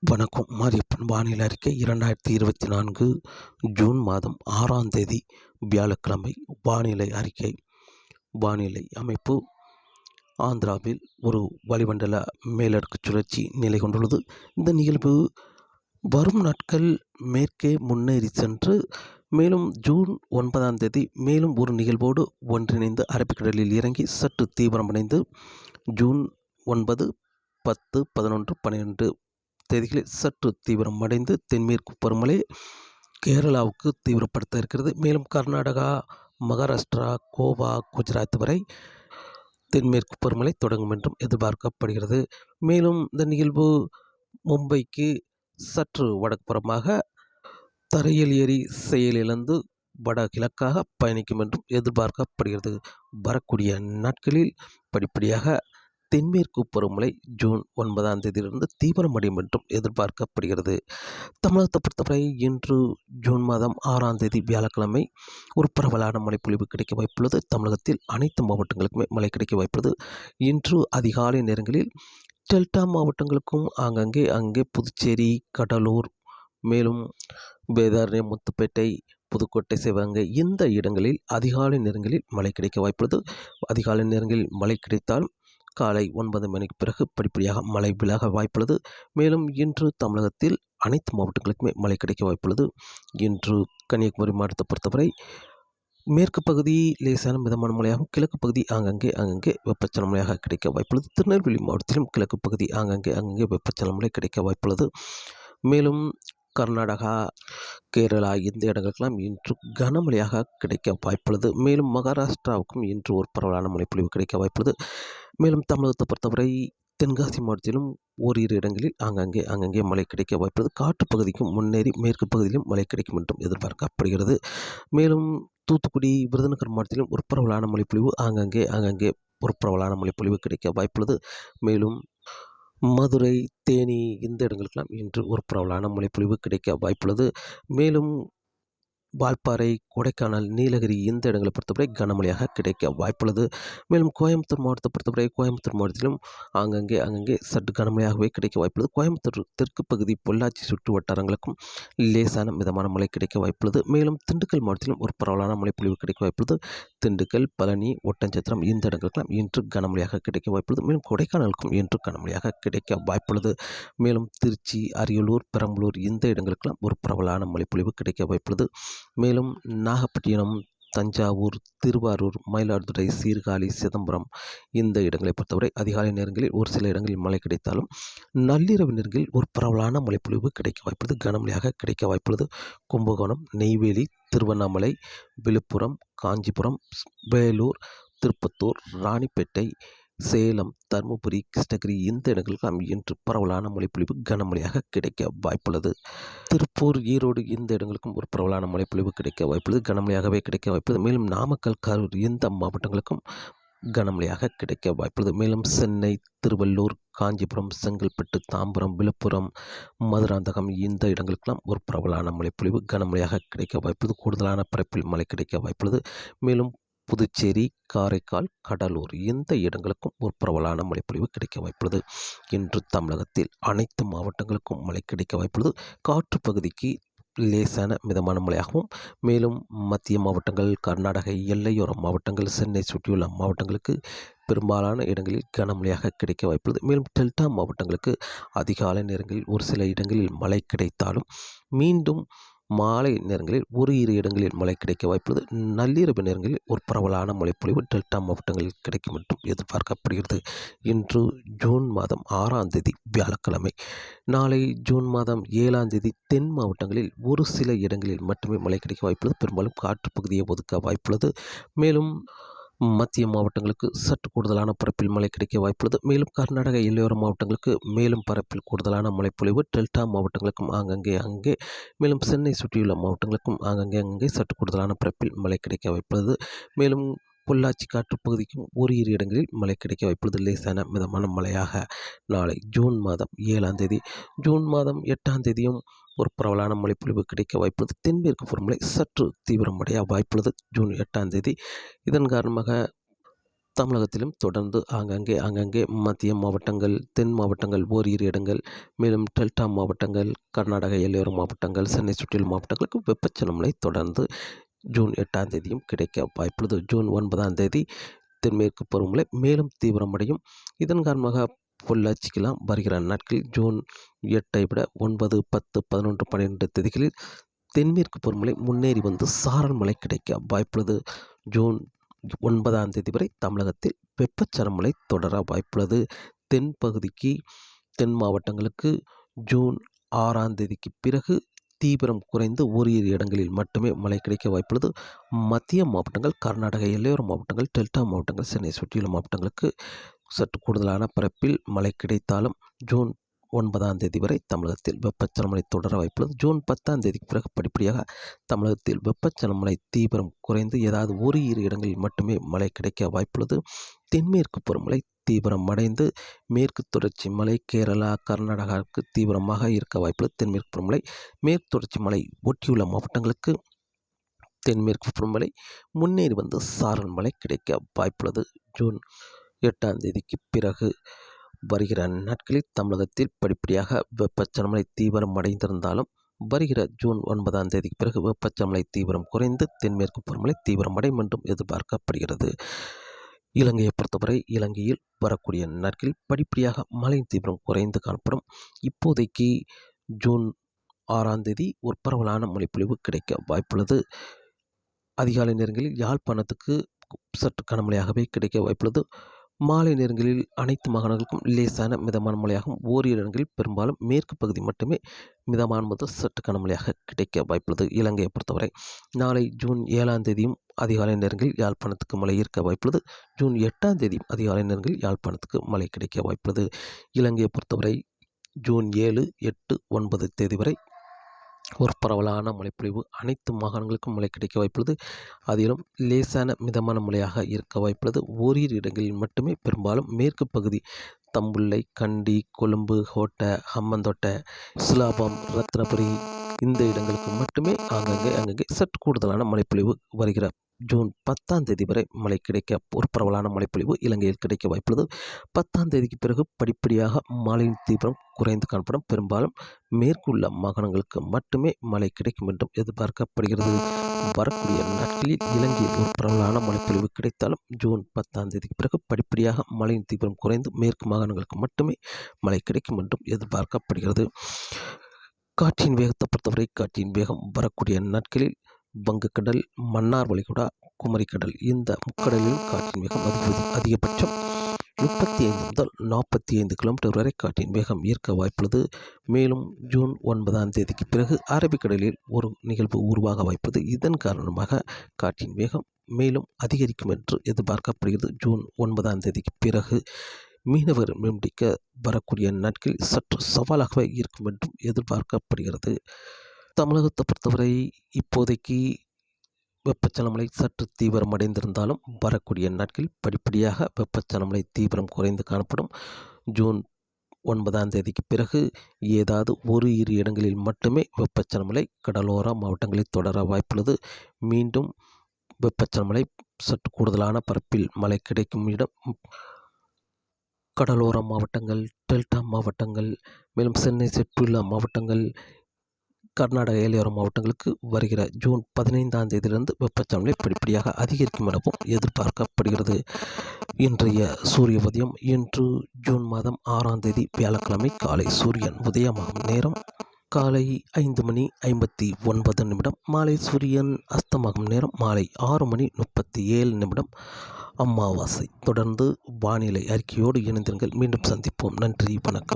வணக்கம். மாரியப்பன் வானிலை அறிக்கை இரண்டாயிரத்தி இருபத்தி நான்கு ஜூன் மாதம் ஆறாம் தேதி வியாழக்கிழமை. வானிலை அறிக்கை. வானிலை அமைப்பு. ஆந்திராவில் ஒரு வளிமண்டல மேலடுக்கு சுழற்சி நிலை கொண்டுள்ளது. இந்த நிகழ்வு வரும் நாட்கள் மேற்கே முன்னேறி சென்று மேலும் ஜூன் ஒன்பதாம் தேதி மேலும் ஒரு நிகழ்வோடு ஒன்றிணைந்து அரபிக்கடலில் இறங்கி சற்று தீவிரமடைந்து ஜூன் ஒன்பது பத்து பதினொன்று பன்னிரெண்டு தேதிகளில் சற்று தீவிரமடைந்து தென்மேற்கு பருவமழை கேரளாவுக்கு தீவிரப்படுத்த இருக்கிறது. மேலும் கர்நாடகா மகாராஷ்டிரா கோவா குஜராத் வரை தென்மேற்கு பருவமழை தொடங்கும் என்றும் எதிர்பார்க்கப்படுகிறது. மேலும் இந்த நிகழ்வு மும்பைக்கு சற்று வடக்குப்புறமாக தரையில் ஏறி செயலிழந்து வடகிழக்காக பயணிக்கும் என்றும் எதிர்பார்க்கப்படுகிறது. வரக்கூடிய நாட்களில் படிப்படியாக தென்மேற்கு பருவமழை ஜூன் ஒன்பதாம் தேதியிலிருந்து தீவிரமடையும் என்றும் எதிர்பார்க்கப்படுகிறது. தமிழகத்தை பொறுத்தவரை இன்று ஜூன் மாதம் ஆறாம் தேதி வியாழக்கிழமை ஒரு பரவலான மழைப்பொழிவு கிடைக்க வாய்ப்புள்ளது. தமிழகத்தில் அனைத்து மாவட்டங்களுக்குமே மழை கிடைக்க வாய்ப்புள்ளது. இன்று அதிகாலை நேரங்களில் டெல்டா மாவட்டங்களுக்கும் ஆங்கங்கே அங்கே புதுச்சேரி கடலூர் மேலும் வேதாரண்யம் முத்துப்பேட்டை புதுக்கோட்டை சிவகங்கை இந்த இடங்களில் அதிகாலை நேரங்களில் மழை கிடைக்க வாய்ப்புள்ளது. அதிகாலை நேரங்களில் மழை கிடைத்தால் காலை ஒன்பது மணிக்கு பிறகு படிப்படியாக மழை விலக வாய்ப்புள்ளது. மேலும் இன்று தமிழகத்தில் அனைத்து மாவட்டங்களுக்குமே மழை கிடைக்க வாய்ப்புள்ளது. இன்று கன்னியாகுமரி மாவட்டத்தை பொறுத்தவரை மேற்கு பகுதி லேசான மிதமான மழையாகவும் கிழக்கு பகுதி ஆங்கங்கே அங்கங்கே வெப்பச்சல மழையாக கிடைக்க வாய்ப்புள்ளது. திருநெல்வேலி மாவட்டத்திலும் கிழக்கு பகுதி ஆங்கங்கே அங்கங்கே வெப்பச்சல மழை கிடைக்க வாய்ப்புள்ளது. மேலும் கர்நாடகா கேரளா இந்த இடங்களுக்கெல்லாம் இன்று கனமழையாக கிடைக்க வாய்ப்புள்ளது. மேலும் மகாராஷ்டிராவுக்கும் இன்று ஒரு பரவலான மழைப்பொழிவு கிடைக்க வாய்ப்புள்ளது. மேலும் தமிழகத்தை பொறுத்தவரை தென்காசி மாவட்டத்திலும் ஓரிரு இடங்களில் ஆங்காங்கே அங்கங்கே மழை கிடைக்க வாய்ப்புள்ளது. காற்று பகுதிக்கும் முன்னேறி மேற்கு பகுதியிலும் மழை கிடைக்கும் என்றும் எதிர்பார்க்கப்படுகிறது. மேலும் தூத்துக்குடி விருதுநகர் மாவட்டத்திலும் ஒரு பரவலான மழைப்பொழிவு ஆங்காங்கே ஆங்காங்கே ஒரு பரவலான மழைப்பொழிவு கிடைக்க வாய்ப்புள்ளது. மேலும் மதுரை தேனி இந்த இடங்களுக்கெல்லாம் இன்று ஒரு பரவலான மழைப்பொழிவு கிடைக்க வாய்ப்புள்ளது. மேலும் வால்பாறை கொடைக்கானல் நீலகிரி இந்த இடங்களை பொறுத்தவரை கனமழையாக கிடைக்க வாய்ப்புள்ளது. மேலும் கோயம்புத்தூர் மாவட்டத்தை பொறுத்தவரை கோயம்புத்தூர் மாவட்டத்திலும் ஆங்கங்கே அங்கங்கே சற்று கனமழையாகவே கிடைக்க வாய்ப்புள்ளது. கோயம்புத்தூர் தெற்கு பகுதி பொள்ளாச்சி சுற்று வட்டாரங்களுக்கும் லேசான மிதமான மழை கிடைக்க வாய்ப்புள்ளது. மேலும் திண்டுக்கல் மாவட்டத்திலும் ஒரு பரவலான மழைப்பொழிவு கிடைக்க வாய்ப்புள்ளது. திண்டுக்கல் பழனி ஒட்டஞ்சத்திரம் இந்த இடங்களுக்கெல்லாம் இன்று கனமழையாக கிடைக்க வாய்ப்புள்ளது. மேலும் கொடைக்கானலுக்கும் இன்று கனமழையாக கிடைக்க வாய்ப்புள்ளது. மேலும் திருச்சி அரியலூர் பெரம்பலூர் இந்த இடங்களுக்கெல்லாம் ஒரு பரவலான மழைப்பொழிவு கிடைக்க வாய்ப்புள்ளது. மேலும் நாகப்பட்டினம் தஞ்சாவூர் திருவாரூர் மயிலாடுதுறை சீர்காழி சிதம்பரம் இந்த இடங்களை பொறுத்தவரை அதிகாலை நேரங்களில் ஒரு சில இடங்களில் மழை கிடைத்தாலும் நள்ளிரவு நேரங்களில் ஒரு பரவலான மழைப்பொழிவு கிடைக்க வாய்ப்புள்ளது. கனமழையாக கிடைக்க வாய்ப்புள்ளது. கும்பகோணம் நெய்வேலி திருவண்ணாமலை விழுப்புரம் காஞ்சிபுரம் வேலூர் திருப்பத்தூர் ராணிப்பேட்டை சேலம் தருமபுரி கிருஷ்ணகிரி இந்த இடங்களுக்கெல்லாம் இன்று பரவலான மழைப்பொழிவு கனமழையாக கிடைக்க வாய்ப்புள்ளது. திருப்பூர் ஈரோடு இந்த இடங்களுக்கும் ஒரு பரவலான மழைப்பொழிவு கிடைக்க வாய்ப்புள்ளது. கனமழையாகவே கிடைக்க வாய்ப்புள்ளது. மேலும் நாமக்கல் கரூர் இந்த மாவட்டங்களுக்கும் கனமழையாக கிடைக்க வாய்ப்புள்ளது. மேலும் சென்னை திருவள்ளூர் காஞ்சிபுரம் செங்கல்பட்டு தாம்பரம் விழுப்புரம் மதுராந்தகம் இந்த இடங்களுக்கெல்லாம் ஒரு பரவலான மழைப்பொழிவு கனமழையாக கிடைக்க வாய்ப்புள்ளது. கூடுதலான பரப்பில் மழை கிடைக்க வாய்ப்புள்ளது. மேலும் புதுச்சேரி காரைக்கால் கடலூர் இந்த இடங்களுக்கும் ஒரு பரவலான மழைப்பொழிவு கிடைக்க வாய்ப்புள்ளது. இன்று தமிழகத்தில் அனைத்து மாவட்டங்களுக்கும் மழை கிடைக்க வாய்ப்புள்ளது. காற்று பகுதிக்கு லேசான மிதமான மழையாகவும் மேலும் மத்திய மாவட்டங்கள் கர்நாடக எல்லையோர மாவட்டங்கள் சென்னை சுற்றியுள்ள மாவட்டங்களுக்கு பெரும்பாலான இடங்களில் கனமழையாக கிடைக்க வாய்ப்புள்ளது. மேலும் டெல்டா மாவட்டங்களுக்கு அதிகாலை நேரங்களில் ஒரு சில இடங்களில் மழை கிடைத்தாலும் மீண்டும் மாலை நேரங்களில் ஒரு இரு இடங்களில் மழை கிடைக்க வாய்ப்புள்ளது. நள்ளிரவு நேரங்களில் ஒரு பரவலான மழைப்பொழிவு டெல்டா மாவட்டங்களில் கிடைக்கும் என்றும் எதிர்பார்க்கப்படுகிறது. இன்று ஜூன் மாதம் ஆறாம் தேதி வியாழக்கிழமை நாளை ஜூன் மாதம் ஏழாம் தேதி தென் மாவட்டங்களில் ஒரு சில இடங்களில் மட்டுமே மழை கிடைக்க வாய்ப்புள்ளது. பெரும்பாலும் காற்று பகுதியை ஒதுக்க வாய்ப்புள்ளது. மேலும் மத்திய மாவட்டங்களுக்கு சற்று கூடுதலான பரப்பில் மழை கிடைக்க வாய்ப்புள்ளது. மேலும் கர்நாடக எல்லையோர மாவட்டங்களுக்கு மேலும் பரப்பில் கூடுதலான மழைப்பொழிவு. டெல்டா மாவட்டங்களுக்கும் ஆங்கங்கே அங்கே. மேலும் சென்னை சுற்றியுள்ள மாவட்டங்களுக்கும் ஆங்கங்கே அங்கே சற்று கூடுதலான பரப்பில் மழை கிடைக்க வாய்ப்புள்ளது. மேலும் பொள்ளாச்சி காற்று பகுதிக்கும் ஒரு இரு இடங்களில் மழை கிடைக்க வாய்ப்புள்ளது. லேசான மிதமான மழையாக நாளை ஜூன் மாதம் ஏழாம் தேதி. ஜூன் மாதம் எட்டாம் தேதியும் ஒரு பரவலான மழைப்பொழிவு கிடைக்க வாய்ப்புள்ளது தென்மேற்கு பருவமழை சற்று தீவிரமடைய வாய்ப்புள்ளது ஜூன் எட்டாம் தேதி. இதன் காரணமாக தமிழகத்திலும் தொடர்ந்து ஆங்காங்கே ஆங்காங்கே மத்திய மாவட்டங்கள் தென் மாவட்டங்கள் ஓரிரு இடங்கள் மேலும் டெல்டா மாவட்டங்கள் கர்நாடக எல்லையோர மாவட்டங்கள் சென்னை சுற்றியுள்ள மாவட்டங்களுக்கு வெப்பச்சலமழை தொடர்ந்து ஜூன் எட்டாம் தேதியும் கிடைக்க வாய்ப்புள்ளது ஜூன் ஒன்பதாம் தேதி தென்மேற்கு பருவமழை மேலும் தீவிரமடையும். இதன் காரணமாக பொள்ளாச்சிக்கெல்லாம் வருகிற நாட்களில் ஜூன் எட்டை விட ஒன்பது பத்து பதினொன்று பன்னிரெண்டு தேதிகளில் தென்மேற்கு பருவமழை முன்னேறி வந்து சாரல் மழை கிடைக்க வாய்ப்புள்ளது. ஜூன் ஒன்பதாம் தேதி வரை தமிழகத்தில் வெப்பச்சரமலை தொடர வாய்ப்புள்ளது. தென் பகுதிக்கு தென் மாவட்டங்களுக்கு ஜூன் ஆறாம் தேதிக்கு பிறகு தீவிரம் குறைந்து ஓரிரு இடங்களில் மட்டுமே மழை கிடைக்க வாய்ப்புள்ளது. மத்திய மாவட்டங்கள் கர்நாடக எல்லையோர மாவட்டங்கள் டெல்டா மாவட்டங்கள் சென்னை சுற்றியுள்ள மாவட்டங்களுக்கு சற்று கூடுதலான பரப்பில் மழை கிடைத்தாலும் ஜூன் ஒன்பதாம் தேதி வரை தமிழகத்தில் வெப்பச்சலமழை தொடர வாய்ப்புள்ளது ஜூன் பத்தாம் தேதிக்கு பிறகு படிப்படியாக தமிழகத்தில் வெப்பச்சலமழை தீவிரம் குறைந்து ஏதாவது ஒரு இரு இடங்களில் மட்டுமே மழை கிடைக்க வாய்ப்புள்ளது தென்மேற்கு பருவமழை தீவிரம் அடைந்து மேற்கு தொடர்ச்சி மலை கேரளா கர்நாடகாவுக்கு தீவிரமாக இருக்க வாய்ப்புள்ளது தென்மேற்கு பருவமழை மேற்கு தொடர்ச்சி மலை ஒட்டியுள்ள மாவட்டங்களுக்கு தென்மேற்கு பருவமழை முன்னேறி வந்து சாரல் மழை கிடைக்க வாய்ப்புள்ளது ஜூன் எட்டாம் தேதிக்கு பிறகு வருகிற நாட்களில் தமிழகத்தில் படிப்படியாக வெப்பச்சலமலை தீவிரம் அடைந்திருந்தாலும் வருகிற ஜூன் ஒன்பதாம் தேதிக்கு பிறகு வெப்பச்சமலை தீவிரம் குறைந்து தென்மேற்கு பருவமழை தீவிரமடையும் என்றும் எதிர்பார்க்கப்படுகிறது. இலங்கையை பொறுத்தவரை இலங்கையில் வரக்கூடிய நாட்களில் படிப்படியாக மழையின் தீவிரம் குறைந்து காணப்படும். இப்போதைக்கு ஜூன் ஆறாம் தேதி ஒரு பரவலான மழைப்பொழிவு கிடைக்க வாய்ப்புள்ளது. அதிகாலை நேரங்களில் யாழ்ப்பாணத்துக்கு சற்று கனமழையாகவே கிடைக்க வாய்ப்புள்ளது. மாலை நேரங்களில் அனைத்து மாகாணங்களுக்கும் லேசான மிதமான மழையாகும் ஓரிரு இடங்களில் பெரும்பாலும் மேற்கு பகுதி மட்டுமே மிதமான முதல் சற்று கனமழையாக கிடைக்க வாய்ப்புள்ளது. இலங்கையை பொறுத்தவரை நாளை ஜூன் ஏழாம் தேதியும் அதிகாலை நேரங்களில் யாழ்ப்பாணத்துக்கு மழை இருக்க வாய்ப்புள்ளது. ஜூன் எட்டாம் தேதியும் அதிகாலை நேரங்களில் யாழ்ப்பாணத்துக்கு மழை கிடைக்க வாய்ப்புள்ளது. இலங்கையை பொறுத்தவரை ஜூன் ஏழு எட்டு ஒன்பது தேதி வரை ஒரு பரவலான மழைப்பொழிவு அனைத்து மாகாணங்களுக்கும் மழை கிடைக்க வாய்ப்புள்ளது. அதிலும் லேசான மிதமான மழையாக இருக்க வாய்ப்புள்ளது. ஓரிரு இடங்களில் மட்டுமே பெரும்பாலும் மேற்கு பகுதி தம்புள்ளை கண்டி கொழும்பு கோட்டை ஹம்மந்தோட்டை சிலாபம் ரத்னபுரி இந்த இடங்களுக்கு மட்டுமே அங்கங்கே அங்கங்கே சற்று கூடுதலான மழைப்பொழிவு வருகிற ஜூன் பத்தாம் தேதி வரை மழை கிடைக்க ஒரு பரவலான மழைப்பொழிவு இலங்கையில் கிடைக்க வாய்ப்புள்ளது. பத்தாம் தேதிக்கு பிறகு படிப்படியாக மழையின் தீவிரம் குறைந்து காணப்படும். பெரும்பாலும் மேற்குள்ள மாகாணங்களுக்கு மட்டுமே மழை கிடைக்கும் என்றும் எதிர்பார்க்கப்படுகிறது. வரக்கூடிய நாட்களில் இலங்கையில் ஒரு பரவலான மழைப்பொழிவு கிடைத்தாலும் ஜூன் பத்தாம் தேதிக்கு பிறகு படிப்படியாக மழையின் தீவிரம் குறைந்து மேற்கு மாகாணங்களுக்கு மட்டுமே மழை கிடைக்கும் என்றும் எதிர்பார்க்கப்படுகிறது. காற்றின் வேகத்தை பொறுத்தவரை காற்றின் வேகம் வரக்கூடிய நாட்களில் வங்கக்கடல் மன்னார் வளைகுடா குமரிக்கடல். இந்த முக்கடலில் காற்றின் வேகம் அதிக அதிகபட்சம் முப்பத்தி ஐந்து முதல் நாற்பத்தி ஐந்து கிலோமீட்டர் வரை காற்றின் வேகம் ஈர்க்க வாய்ப்புள்ளது. மேலும் ஜூன் ஒன்பதாம் தேதிக்கு பிறகு அரபிக்கடலில் ஒரு நிகழ்வு உருவாக வாய்ப்பது இதன் காரணமாக காற்றின் வேகம் மேலும் அதிகரிக்கும் என்று எதிர்பார்க்கப்படுகிறது. ஜூன் ஒன்பதாம் தேதிக்கு பிறகு மீனவர் மீன்பிடிக்க வரக்கூடிய நாட்களில் சற்று சவாலாகவே இருக்கும் என்றும் எதிர்பார்க்கப்படுகிறது. தமிழகத்தை பொறுத்தவரை இப்போதைக்கு வெப்பச்சலமலை சற்று தீவிரம் அடைந்திருந்தாலும் வரக்கூடிய நாட்கள் படிப்படியாக வெப்பச்சலமலை தீவிரம் குறைந்து காணப்படும். ஜூன் ஒன்பதாம் தேதிக்கு பிறகு ஏதாவது ஒரு இரு இடங்களில் மட்டுமே வெப்பச்சலமலை கடலோர மாவட்டங்களில் தொடர வாய்ப்புள்ளது. மீண்டும் வெப்பச்சலமலை சற்று கூடுதலான பரப்பில் மழை கிடைக்கும் இடம் கடலோர மாவட்டங்கள் டெல்டா மாவட்டங்கள் மேலும் சென்னை சுற்றியுள்ள மாவட்டங்கள் கர்நாடக ஏழையோர மாவட்டங்களுக்கு வருகிற ஜூன் பதினைந்தாம் தேதியிலிருந்து வெப்பச்சலனை படிப்படியாக அதிகரிக்கும் எனவும் எதிர்பார்க்கப்படுகிறது. இன்றைய சூரிய உதயம் இன்று ஜூன் மாதம் ஆறாம் தேதி வியாழக்கிழமை காலை சூரியன் உதயமாகும் நேரம் காலை ஐந்து மணி ஐம்பத்தி ஒன்பது நிமிடம் மாலை சூரியன் அஸ்தமாகும் நேரம் மாலை ஆறு மணி முப்பத்தி ஏழு நிமிடம். அமாவாசை தொடர்ந்து வானிலை அறிக்கையோடு இணைந்திருங்கள். மீண்டும் சந்திப்போம். நன்றி வணக்கம்.